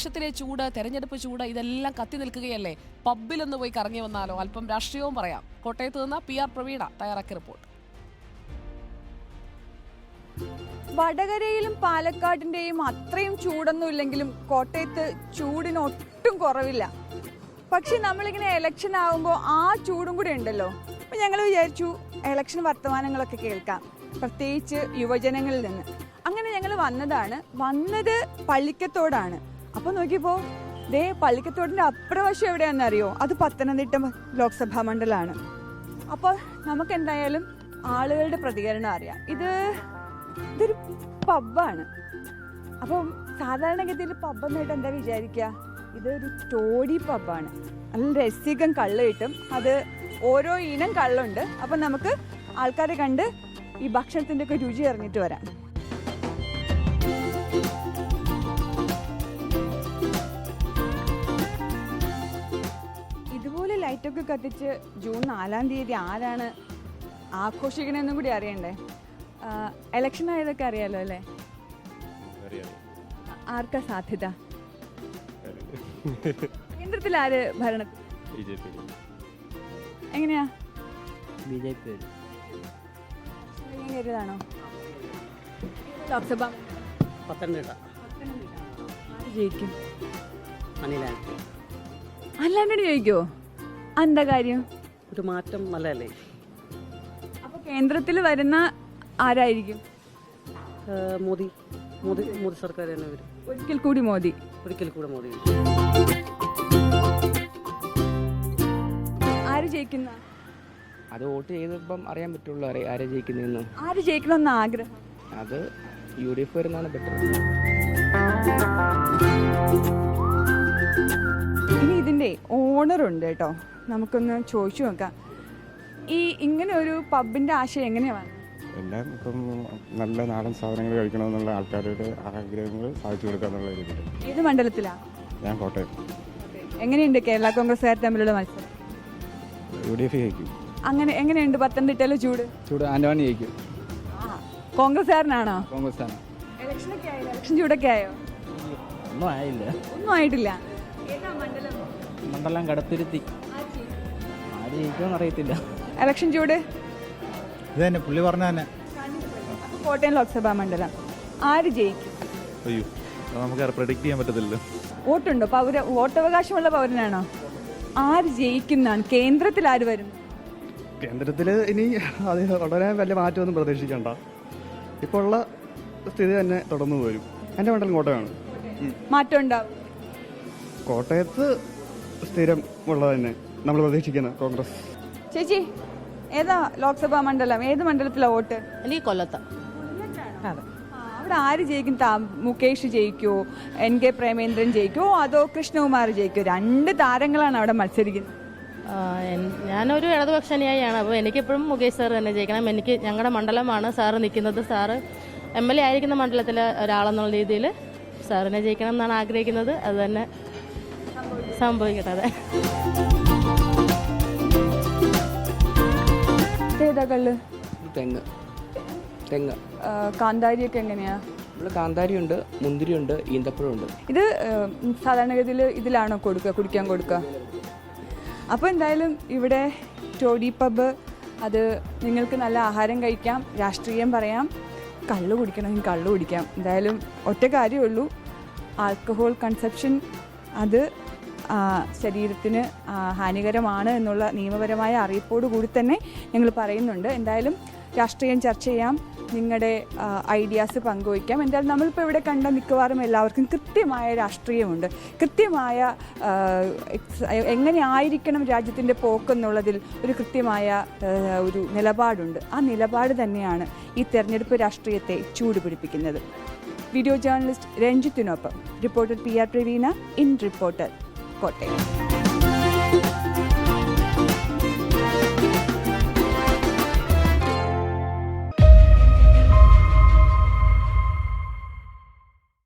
അന്തരീക്ഷത്തിലെ ചൂട് തെരഞ്ഞെടുപ്പ് ചൂട് ഇതെല്ലാം കത്തി നിൽക്കുകയല്ലേ? പബ്ബിലൊന്ന് പോയി കറങ്ങി വന്നാലോ? അല്പം രാഷ്ട്രീയവും പറയാം. കോട്ടയത്ത് നിന്ന് പി ആർ പ്രവീണ തയ്യാറാക്കിയ റിപ്പോർട്ട്. വടകരയിലും പാലക്കാടിന്റെയും അത്രയും ചൂടൊന്നും ഇല്ലെങ്കിലും കോട്ടയത്ത് ചൂടിന് ഒട്ടും കുറവില്ല. പക്ഷെ നമ്മളിങ്ങനെ എലക്ഷൻ ആകുമ്പോൾ ആ ചൂടും കൂടെ ഉണ്ടല്ലോ. അപ്പൊ ഞങ്ങൾ വിചാരിച്ചു എലക്ഷൻ വർത്തമാനങ്ങളൊക്കെ കേൾക്കാം. പ്രത്യേകിച്ച് യുവജനങ്ങളിൽ നിന്ന്. അങ്ങനെ ഞങ്ങൾ വന്നതാണ്. വന്നത് പള്ളിക്കത്തോടാണ്. അപ്പൊ നോക്കിയപ്പോ ദേ പള്ളിക്കത്തോടിന്റെ അപ്രവശം എവിടെയാണെന്നറിയോ? അത് പത്തനംതിട്ട ലോക്സഭാ മണ്ഡലമാണ് അപ്പോൾ നമുക്ക് എന്തായാലും ആളുകളുടെ പ്രതികരണം അറിയാം. ഇത് ഇതൊരു പബ്ബാണ്. അപ്പം സാധാരണഗതിയിൽ പബ് എന്താ വിചാരിക്കുക ഇതൊരു ടോഡി പബ്ബാണ്. നല്ല രസികം കള്ള് കിട്ടും. അത് ഓരോ ഇനം കള്ളുണ്ട്. അപ്പം നമുക്ക് ആൾക്കാരെ കണ്ട് ഈ ഭക്ഷണത്തിന്റെ ഒക്കെ രുചി അറിഞ്ഞിട്ട് വരാം. ലൈറ്റൊക്കെ കത്തിച്ച് ജൂൺ നാലാം തീയതി ആരാണ് ആഘോഷിക്കണമെന്നും കൂടി അറിയണ്ടേ? എലക്ഷൻ ആയതൊക്കെ അറിയാലോ അല്ലേ? ആർക്കാ സാധ്യത? കേന്ദ്രത്തിൽ ആര് ഭരണ? എങ്ങനെയാ? B J P. കരുതാണോ Lok Sabha? Pathanamthitta. ആര് ജയിക്കും? അനിലാണ് അല്ലാണ്ട് ജയിക്കുമോ എന്താ കാര്യം? ഒരു മാറ്റം നല്ലതല്ലേ അപ്പൊ കേന്ദ്രത്തിൽ വരുന്ന ആരായിരിക്കും? ഏഹ് മോദി. മോദി മോദി സർക്കാർ തന്നെ വരും. ഒരിക്കൽ കൂടി മോദി. ഒരിക്കൽ കൂടെ മോദി വരും. ആര് ജയിക്കുന്ന? അത് വോട്ട് ചെയ്തപ്പം അറിയാൻ പറ്റുള്ളൂ ആരെ ആരെ ജയിക്കുന്നതെന്ന് ആര് ജയിക്കണമെന്ന് ആഗ്രഹം? അത് യു ഡി എഫ് വരുന്നതാണ് ബെറ്റർ ഇനി ഇതിന്റെ ഓണറുണ്ട് കേട്ടോ. നമുക്കൊന്ന് ചോദിച്ചു നോക്കാം. ഈ ഇങ്ങനെ ഒരു പബിന്റെ ആശയം എങ്ങനെയാണ് വന്നത്? എല്ലാം ഇപ്പം നല്ല നാടൻ സാധനങ്ങൾ കഴിക്കണമെന്നുള്ള ആൾക്കാരുടെ ആഗ്രഹങ്ങൾ സാധിച്ചു കൊടുക്കുക എന്നുള്ള രീതിയിൽ ഏത് മണ്ഡലത്തിലാണ് ഞാൻ കോട്ടയം. എങ്ങനെയുണ്ട് കേരള കോൺഗ്രസ്സുകാർ തമ്മിലുള്ള മത്സരം? യു ഡി എഫ് ജയിക്കും. അങ്ങനെ എങ്ങനെയുണ്ട് പത്തനംതിട്ടയിലെ ചൂട്? ചൂട് ആന്റോണി ജയിക്കും. കോൺഗ്രസ്സുകാരനാണോ? കോൺഗ്രസ് ആണ് ഇലക്ഷനൊക്കെ ആയോ? ഇലക്ഷൻ ചൂടൊക്കെ ആയോ? ഒന്നും ആയില്ല. ഒന്നും ആയിട്ടില്ല. മണ്ഡലം കടത്തിരുത്തി. ആര് ജയിക്കുമെന്ന് അറിയത്തില്ല. എലക്ഷൻ ചൂട്? ഇത് തന്നെ പുള്ളി പറഞ്ഞ തന്നെ. കോട്ടയം ലോക്സഭാ മണ്ഡലം. ആര് ജയിക്കും? അയ്യോ നമുക്ക് പ്രഡിക്റ്റ് ചെയ്യാൻ പറ്റത്തില്ല വോട്ടുണ്ടോ? പൗര വോട്ടവകാശമുള്ള പൗരനാണോ? ആര് ജയിക്കുന്നാണ്? കേന്ദ്രത്തിൽ ആര് വരും? കേന്ദ്രത്തിൽ ഇനി അത് വളരെ വലിയ മാറ്റമൊന്നും പ്രതീക്ഷിക്കണ്ട. ഇപ്പോൾ ഉള്ള സ്ഥിതി തന്നെ തുടർന്നു വരും. എന്റെ മണ്ഡലം കോട്ടയമാണ്. മാറ്റം ഉണ്ടാവും. കോട്ടയത്ത് സ്ഥിരം ഉള്ളത് തന്നെ. നമ്മൾ പ്രതീക്ഷിക്കുന്നത് കോൺഗ്രസ്. ചേച്ചി ഏതാ ലോക്സഭാ മണ്ഡലം? ഏത് മണ്ഡലത്തിലാ വോട്ട്? അല്ലെങ്കിൽ കൊല്ലത്ത്. അതെ അവിടെ ആര് ജയിക്കും? താ മുകേഷ് ജയിക്കോ? എൻ കെ പ്രേമേന്ദ്രൻ ജയിക്കോ? അതോ കൃഷ്ണകുമാർ ജയിക്കോ? രണ്ട് താരങ്ങളാണ് അവിടെ മത്സരിക്കുന്നത്. ആ, എൻ- ഞാനൊരു ഇടതുപക്ഷ അനുയായിയാണ് അപ്പോൾ എനിക്കെപ്പോഴും മുകേഷ് സാർ തന്നെ ജയിക്കണം. എനിക്ക് ഞങ്ങളുടെ മണ്ഡലമാണ് സാറ് നിൽക്കുന്നത് സാറ് എം എൽ എ ആയിരിക്കുന്ന മണ്ഡലത്തിലെ ഒരാളെന്നുള്ള രീതിയിൽ സാറിനെ ജയിക്കണം എന്നാണ് ആഗ്രഹിക്കുന്നത്. അത് തന്നെ സംഭവിക്കട്ടെ അതെ ഏതാ കള്ള്? തെങ്ങ്. തെങ്ങ്. കാന്താരിയൊക്കെ എങ്ങനെയാ? ഇവിടെ കാന്താരിയുണ്ട് മുന്തിരിയുണ്ട് ഈന്തപ്പഴമുണ്ട്. ഇത് സാധാരണഗതിയിൽ ഇതിലാണോ കൊടുക്കുക കുടിക്കാൻ കൊടുക്കുക? അപ്പോൾ എന്തായാലും ഇവിടെ ടോഡി പബ് അത് നിങ്ങൾക്ക് നല്ല ആഹാരം കഴിക്കാം രാഷ്ട്രീയം പറയാം കള്ള് കുടിക്കണമെങ്കിൽ കള്ള് കുടിക്കാം. എന്തായാലും ഒറ്റ കാര്യമുള്ളൂ ആൽക്കഹോൾ കൺസെപ്ഷൻ അത് ശരീരത്തിന് ഹാനികരമാണ് എന്നുള്ള നിയമപരമായ അറിയിപ്പോട് കൂടി തന്നെ ഞങ്ങൾ പറയുന്നുണ്ട്. എന്തായാലും രാഷ്ട്രീയം ചർച്ച ചെയ്യാം. നിങ്ങളുടെ ഐഡിയാസ് പങ്കുവയ്ക്കാം. എന്തായാലും നമ്മളിപ്പോൾ ഇവിടെ കണ്ട മിക്കവാറും എല്ലാവർക്കും കൃത്യമായ രാഷ്ട്രീയമുണ്ട്. കൃത്യമായ എങ്ങനെ ആയിരിക്കണം രാജ്യത്തിന്റെ പോക്കെന്നുള്ളതിൽ ഒരു കൃത്യമായ ഒരു നിലപാടുണ്ട്. ആ നിലപാട് തന്നെയാണ് ഈ തെരഞ്ഞെടുപ്പ് രാഷ്ട്രീയത്തെ ചൂടുപിടിപ്പിക്കുന്നത്. Video journalist രഞ്ജിത്തിനൊപ്പം. Reporter P R Praveena in reporter. Kottayam